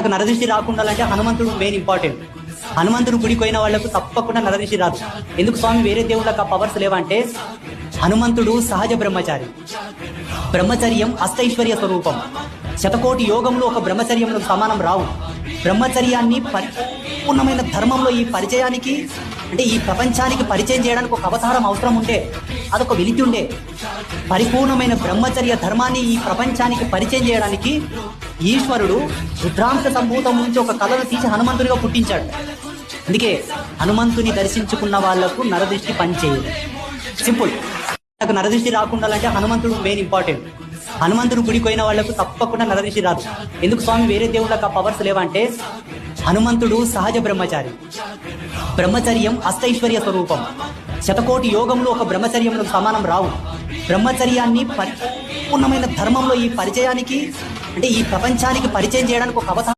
నాకు నరదృష్టి రాకుండాలంటే హనుమంతుడు మెయిన్ ఇంపార్టెంట్ హనుమంతుడు గుడికి పోయిన వాళ్ళకు తప్పకుండా నరదృష్టి రాదు. ఎందుకు స్వామి? వేరే దేవుళ్ళకి ఆ పవర్స్ లేవంటే హనుమంతుడు సహజ బ్రహ్మచారి. బ్రహ్మచర్యం అష్టైశ్వర్య స్వరూపం. శతకోటి యోగంలో ఒక బ్రహ్మచర్యంలో సమానం రావు. బ్రహ్మచర్యాన్ని పరిపూర్ణమైన ధర్మంలో ఈ పరిచయానికి అంటే ఈ ప్రపంచానికి పరిచయం చేయడానికి ఒక అవతారం అవసరం ఉండే అదొక వెలితి ఉండే పరిపూర్ణమైన బ్రహ్మచర్య ధర్మాన్ని ఈ ప్రపంచానికి పరిచయం చేయడానికి ఈశ్వరుడు రుద్రాంశ సంభూతం నుంచి ఒక కళను తీసి హనుమంతునిగా పుట్టించాడు. అందుకే హనుమంతుని దర్శించుకున్న వాళ్ళకు నరదృష్టి పనిచేయదు. సింపుల్. నాకు నరదృష్టి రాకుండాలంటే హనుమంతుడు మెయిన్ ఇంపార్టెంట్ హనుమంతుడు గుడికి పోయిన వాళ్ళకు తప్పకుండా నరదృష్టి రాదు. ఎందుకు స్వామి? వేరే దేవుళ్ళకి ఆ పవర్స్ లేవంటే హనుమంతుడు సహజ బ్రహ్మచారి. బ్రహ్మచర్యం అష్టైశ్వర్య స్వరూపం. శతకోటి యోగంలో ఒక బ్రహ్మచర్యంలో సమానం రావు. బ్రహ్మచర్యాన్ని పరిపూర్ణమైన ధర్మంలో ఈ పరిచయానికి అంటే ఈ ప్రపంచానికి పరిచయం చేయడానికి ఒక అవసరం